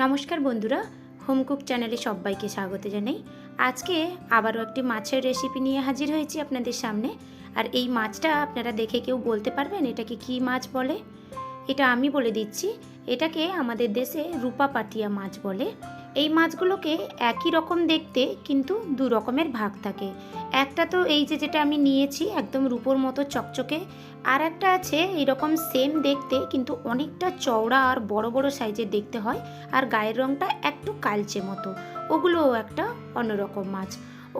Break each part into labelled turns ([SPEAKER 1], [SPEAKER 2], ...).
[SPEAKER 1] নমস্কার বন্ধুরা হোমকুক চ্যানেলে সবাইকে স্বাগত জানাই। আজকে আবারও একটি মাছের রেসিপি নিয়ে হাজির হয়েছি আপনাদের সামনে। আর এই মাছটা আপনারা দেখে কেউ বলতে পারবেন এটাকে কি মাছ বলে? এটা আমি বলে দিচ্ছি। এটাকে আমাদের দেশে রূপা পাটিয়া মাছ বলে। এই মাছগুলোকে একই রকম দেখতে কিন্তু দু রকমের ভাগ থাকে। একটা তো এই যে যেটা আমি নিয়েছি একদম রূপোর মতো চকচকে, আর একটা আছে এরকম সেম দেখতে কিন্তু অনেকটা চওড়া আর বড় বড় সাইজের দেখতে হয়, আর গায়ের রঙটা একটু কালচে মতো। ওগুলোও একটা অন্যরকম মাছ।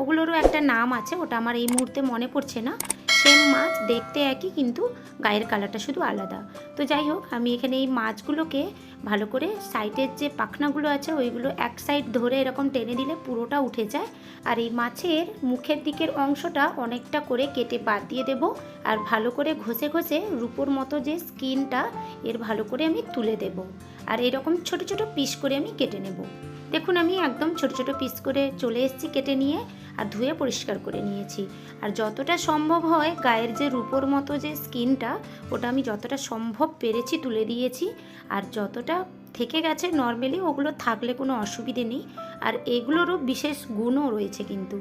[SPEAKER 1] ওগুলোরও একটা নাম আছে, ওটা আমার এই মুহূর্তে মনে পড়ছে না। সেম মাছ দেখতে একই কিন্তু গায়ের কালারটা শুধু আলাদা। তো যাই হোক, আমি এখানে এই মাছগুলোকে ভালো করে সাইডের যে পাখনাগুলো আছে, ওইগুলো এক সাইড ধরে এরকম টেনে দিলে পুরোটা উঠে যায়। আর এই মাছের মুখের দিকের অংশটা অনেকটা করে কেটে বাদ দিয়ে দেব আর ভালো করে ঘষে ঘষে রূপোর মতো যে স্কিনটা, এর ভালো করে আমি তুলে দেব। আর এরকম ছোট ছোট পিস করে আমি কেটে নেব। দেখুন, আমি একদম ছোট ছোট পিস করে চলে এসেছি কেটে নিয়ে আর ধুয়ে পরিষ্কার করে নিয়েছি। আর যতটা সম্ভব হয়, গায়ের যে রূপোর মতো যে স্কিনটা, ওটা আমি যতটা সম্ভব পেরেছি, তুলে দিয়েছি। আর যতটা থেকে গেছে নর্মালি ওগুলো থাকলে কোনো অসুবিধে নেই। আর এগুলোরও বিশেষ গুণও রয়েছে কিন্তু।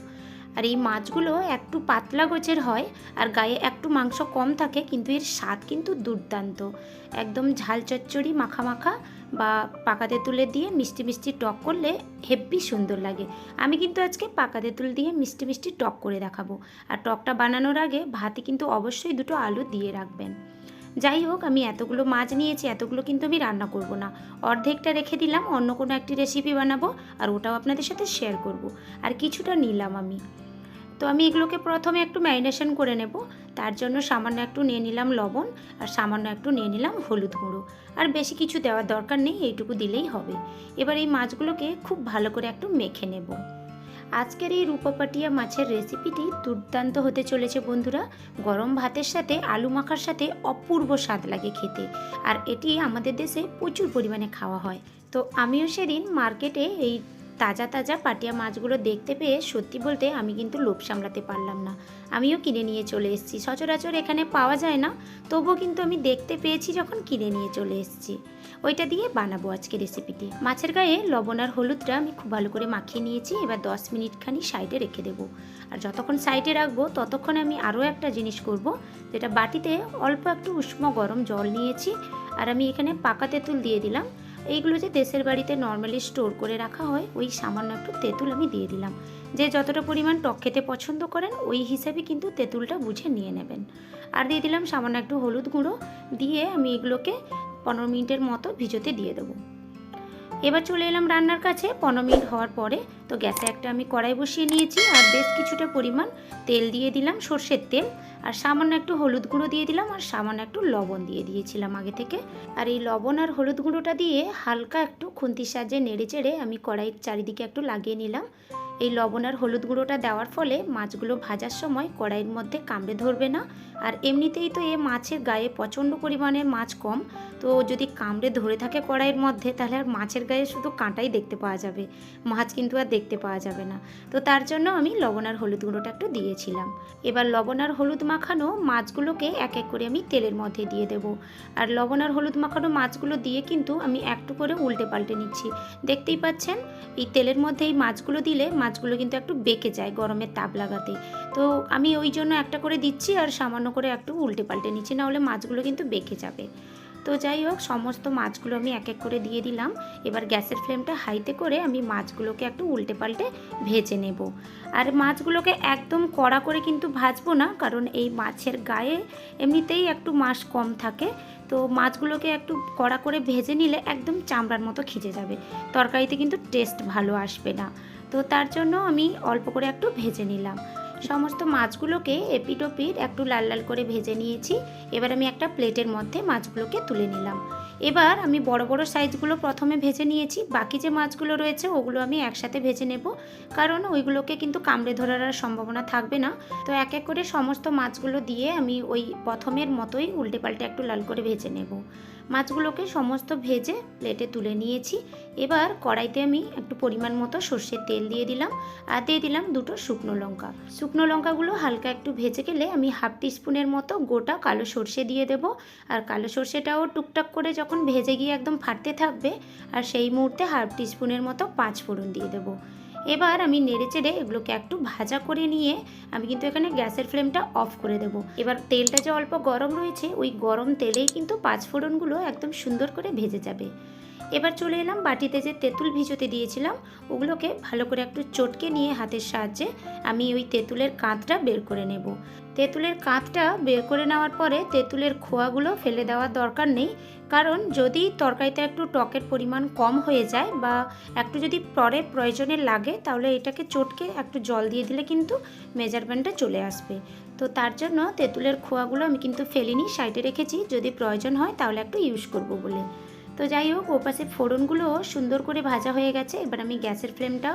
[SPEAKER 1] আর এই মাছগুলো একটু পাতলা গোছের হয় আর গায়ে একটু মাংস কম থাকে কিন্তু এর স্বাদ কিন্তু দুর্দান্ত। একদম ঝাল চচ্চড়ি মাখা মাখা বা পাকাতে তুলে দিয়ে মিষ্টি মিষ্টি টক করলে হেব্বি সুন্দর লাগে। আমি কিন্তু আজকে পাকা তেঁতুল দিয়ে মিষ্টি মিষ্টি টক করে দেখাবো। আর টকটা বানানোর আগে ভাতে কিন্তু অবশ্যই দুটো আলু দিয়ে রাখবেন। যাই হোক, আমি এতগুলো মাছ নিয়েছি, এতগুলো কিন্তু আমি রান্না করব না। অর্ধেকটা রেখে দিলাম, অন্য কোনো একটি রেসিপি বানাবো, আর ওটাও আপনাদের সাথে শেয়ার করব। আর কিছুটা নিলাম আমি। তো আমি এগুলোকে প্রথমে একটু ম্যারিনেশন করে নেব। তার জন্য সামান্য একটু নিয়ে নিলাম লবণ, আর সামান্য একটু নিয়ে নিলাম হলুদ গুঁড়ো। আর বেশি কিছু দেওয়ার দরকার নেই, এইটুকু দিলেই হবে। এবার এই মাছগুলোকে খুব ভালো করে একটু মেখে নেব। আজকের এই রূপাপাটিয়া মাছের রেসিপিটি দুর্দান্ত হতে চলেছে বন্ধুরা। গরম ভাতের সাথে আলু মাখার সাথে অপূর্ব স্বাদ লাগে খেতে। আর এটি আমাদের দেশে প্রচুর পরিমাণে খাওয়া হয়। তো আমিও সেদিন মার্কেটে এই তাজা তাজা পাটিয়া মাছগুলো দেখতে পেয়ে সত্যি বলতে আমি কিন্তু লোভ সামলাতে পারলাম না। আমিও কিনে নিয়ে চলে এসেছি। সচরাচর এখানে পাওয়া যায় না, তবুও কিন্তু আমি দেখতে পেয়েছি যখন কিনে নিয়ে চলে এসেছি। ওইটা দিয়ে বানাবো আজকে রেসিপিটি মাছের গায়ে লবণ আর হলুদটা আমি খুব ভালো করে মাখিয়ে নিয়েছি, এবার দশ মিনিটখানি সাইডে রেখে দেবো। আর যতক্ষণ সাইডে রাখব, ততক্ষণ আমি আরও একটা জিনিস করব, যেটা বাটিতে অল্প একটু উষ্ণ গরম জল নিয়েছি, আর আমি এখানে পাকা তেঁতুল দিয়ে দিলাম। এইগুলো যে দেশের বাড়িতে নর্মালি স্টোর করে রাখা হয়, ওই সামান্য একটু তেঁতুল আমি দিয়ে দিলাম। যে যতটা পরিমাণ টক খেতে পছন্দ করেন, ওই হিসাবে কিন্তু তেঁতুলটা বুঝে নিয়ে নেবেন। আর দিয়ে দিলাম সামান্য একটু হলুদ গুঁড়ো, দিয়ে আমি এগুলোকে পনেরো মিনিটের মতো ভিজোতে দিয়ে দেবো। এবার চলে এলাম রান্নার কাছে। পনেরো মিনিট হওয়ার পরে তো গ্যাসে একটা আমি কড়াই বসিয়ে নিয়েছি আর বেশ কিছুটা পরিমাণ তেল দিয়ে দিলাম, সর্ষের তেল। আর সামান্য একটু হলুদ গুঁড়ো দিয়ে দিলাম আর সামান্য একটু লবণ দিয়ে দিয়েছিলাম আগে থেকে। আর এই লবণ আর হলুদ গুঁড়োটা দিয়ে হালকা একটু খুন্তির সাহায্যে নেড়ে চেড়ে আমি কড়াইয়ের চারিদিকে একটু লাগিয়ে নিলাম। এই লবণ আর হলুদ গুঁড়োটা দেওয়ার ফলে মাছগুলো ভাজার সময় কড়াইয়ের মধ্যে কামড়ে ধরবে না। আর এমনিতেই তো এ মাছের গায়ে প্রচণ্ড পরিমাণে মাছ কম। তো যদি কামড়ে ধরে থাকে কড়াইয়ের মধ্যে, তাহলে আর মাছের গায়ে শুধু কাঁটাই দেখতে পাওয়া যাবে। মাছ কিন্তু আর দেখতে পাওয়া যাবে না। তো তার জন্য আমি লবণ আর হলুদ গুঁড়োটা একটু দিয়েছিলাম। এবার লবণ আর হলুদ মাখানো মাছগুলোকে এক এক করে আমি তেলের মধ্যে দিয়ে দেব। আর লবণ আর হলুদ মাখানো মাছগুলো দিয়ে কিন্তু আমি একটু করে উল্টে পাল্টে নিচ্ছি। দেখতেই পাচ্ছেন, এই তেলের মধ্যে এই মাছগুলো দিলে মাছগুলো কিন্তু একটু বেঁকে যায় গরমের তাপ লাগাতে। তো আমি ওই জন্য একটা করে দিচ্ছি আর সামান্য করে একটু উল্টে পাল্টে নিচ্ছি, নাহলে মাছগুলো কিন্তু বেঁকে যাবে। তো যাই হোক, সমস্ত মাছগুলো আমি এক এক করে দিয়ে দিলাম। এবার গ্যাসের ফ্লেমটা হাইতে করে আমি মাছগুলোকে একটু উল্টে পাল্টে ভেজে নেব। আর মাছগুলোকে একদম কড়া করে কিন্তু ভাজবো না, কারণ এই মাছের গায়ে এমনিতেই একটু মাছ কম থাকে। তো মাছগুলোকে একটু কড়া করে ভেজে নিলে একদম চামড়ার মতো খিজে যাবে। তরকারিতে কিন্তু টেস্ট ভালো আসবে না। তো তার জন্য আমি অল্প করে একটু ভেজে নিলাম। সমস্ত মাছগুলোকে এপিটোপিট একটু লাল লাল করে ভেজে নিয়েছি। এবার আমি একটা প্লেটের মধ্যে মাছগুলোকে তুলে নিলাম। এবার আমি বড় বড় সাইজগুলো প্রথমে ভেজে নিয়েছি। বাকি যে মাছগুলো রয়েছে, ওগুলো আমি একসাথে ভেজে নেব। কারণ ওইগুলোকে কিন্তু কামড়ে ধরার আর সম্ভাবনা থাকবে না। তো এক এক করে সমস্ত মাছগুলো দিয়ে আমি ওই প্রথমের মতোই উল্টে পাল্টে একটু লাল করে ভেজে নেব। মাছগুলোকে সমস্ত ভেজে প্লেটে তুলে নিয়েছি। এবার কড়াইতে আমি একটু পরিমাণ মতো সর্ষের তেল দিয়ে দিলাম আর দিয়ে দিলাম দুটো শুকনো লঙ্কা। শুকনো লঙ্কাগুলো হালকা একটু ভেজে গেলে আমি হাফ টিস্পুনের মতো গোটা কালো সর্ষে দিয়ে দেব। আর কালো সর্ষেটাও টুকটাক করে যখন ভেজে গিয়ে একদম ফাটতে থাকবে, আর সেই মুহূর্তে হাফ টিস্পুনের মতো পাঁচ ফোড়ন দিয়ে দেবো। এবার আমি নেড়ে চেড়ে এগুলোকে একটু ভাজা করে নিয়ে আমি কিন্তু এখানে গ্যাসের ফ্লেমটা অফ করে দেব। এবার তেলটা যে অল্প গরম রয়েছে, ওই গরম তেলেই কিন্তু পাঁচ ফোড়নগুলো একদম সুন্দর করে ভেজে যাবে। এবার চলে এলাম বাটিতে যে তেঁতুল ভিজোতে দিয়েছিলাম, ওগুলোকে ভালো করে একটু চটকে নিয়ে হাতের সাহায্যে আমি ওই তেঁতুলের কাঁধটা বের করে নেব। তেঁতুলের কাঁধটা বের করে নেওয়ার পরে তেঁতুলের খোয়াগুলো ফেলে দেওয়ার দরকার নেই, কারণ যদি তরকারিতে একটু টকের পরিমাণ কম হয়ে যায় বা একটু যদি পরে প্রয়োজনে লাগে, তাহলে এটাকে চটকে একটু জল দিয়ে দিলে কিন্তু মেজারমেন্টটা চলে আসবে। তো তার জন্য তেঁতুলের খোয়াগুলো আমি কিন্তু ফেলিনি, সাইডে রেখেছি, যদি প্রয়োজন হয় তাহলে একটু ইউজ করব বলে। তো যাই হোক, ওপাশে ফোড়নগুলো সুন্দর করে ভাজা হয়ে গেছে। এবার আমি গ্যাসের ফ্লেমটা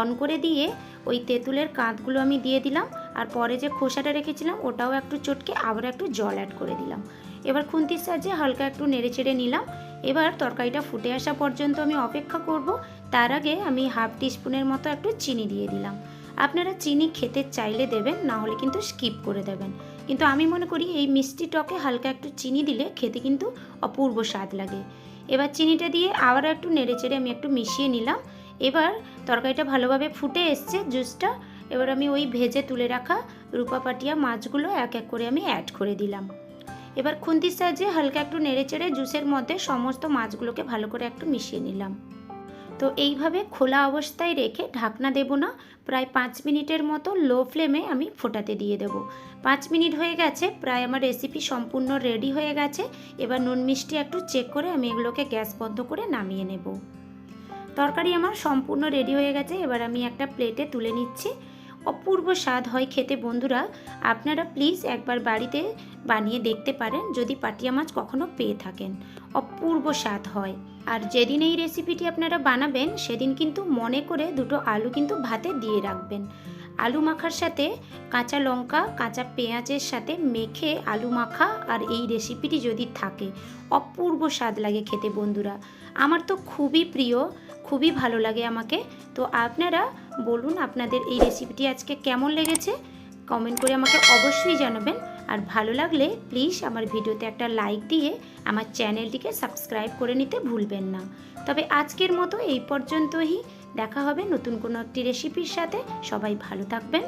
[SPEAKER 1] অন করে দিয়ে ওই তেঁতুলের কাঁধগুলো আমি দিয়ে দিলাম। আর পরে যে খোসাটা রেখেছিলাম, ওটাও একটু চটকে আবার একটু জল অ্যাড করে দিলাম। এবার খুন্তির সাহায্যে হালকা একটু নেড়ে চেড়ে নিলাম। এবার তরকারিটা ফুটে আসা পর্যন্ত আমি অপেক্ষা করব। তার আগে আমি হাফ টিস্পুনের মতো একটু চিনি দিয়ে দিলাম। আপনারা চিনি খেতে চাইলে দেবেন, না হলে কিন্তু স্কিপ করে দেবেন। কিন্তু আমি মনে করি এই মিষ্টি টকে হালকা একটু চিনি দিলে খেতে কিন্তু অপূর্ব স্বাদ লাগে। এবার চিনিটা দিয়ে আবার একটু নেড়ে চেড়ে আমি একটু মিশিয়ে নিলাম। এবার তরকারিটা ভালোভাবে ফুটে এসছে জুসটা। এবার আমি ওই ভেজে তুলে রাখা রূপা পাটিয়া মাছগুলো এক এক করে আমি অ্যাড করে দিলাম। এবার খুন্তির সাহায্যে হালকা একটু নেড়ে চেড়ে জুসের মধ্যে সমস্ত মাছগুলোকে ভালো করে একটু মিশিয়ে নিলাম। তো এইভাবে খোলা অবস্থায় রেখে ঢাকনা দেব না। প্রায় পাঁচ মিনিটের মতো লো ফ্লেমে আমি ফোটাতে দিয়ে দেব। পাঁচ মিনিট হয়ে গেছে, প্রায় আমার রেসিপি সম্পূর্ণ রেডি হয়ে গেছে। এবার নুন মিষ্টি একটু চেক করে আমি এগুলোকে গ্যাস বন্ধ করে নামিয়ে নেব। তরকারি আমার সম্পূর্ণ রেডি হয়ে গেছে। এবার আমি একটা প্লেটে তুলে নিচ্ছি। অপূর্ব স্বাদ হয় খেতে, বন্ধুরা। আপনারা প্লিজ একবার বাড়িতে বানিয়ে দেখতে পারেন যদি পাটিয়া মাছ কখনো পেয়ে থাকেন। অপূর্ব স্বাদ হয়। আর যেদিন এই রেসিপিটি আপনারা বানাবেন, সেদিন কিন্তু মনে করে দুটো আলু কিন্তু ভাতে দিয়ে রাখবেন। আলু মাখার সাথে কাঁচা লঙ্কা, কাঁচা পেঁয়াজের সাথে মেখে আলু মাখা আর এই রেসিপিটি যদি থাকে, অপূর্ব স্বাদ লাগে খেতে, বন্ধুরা। আমার তো খুবই প্রিয়, খুবই ভালো লাগে আমাকে। তো আপনারা বলুন আপনাদের এই রেসিপিটি আজকে কেমন লেগেছে? কমেন্ট করে আমাকে অবশ্যই জানাবেন। আর ভালো লাগলে প্লিজ আমার ভিডিওতে একটা লাইক দিয়ে আমার চ্যানেলটিকে সাবস্ক্রাইব করে নিতে ভুলবেন না। তবে আজকের মতো এই পর্যন্তই। দেখা হবে নতুন কোনো একটি রেসিপির সাথে। সবাই ভালো থাকবেন।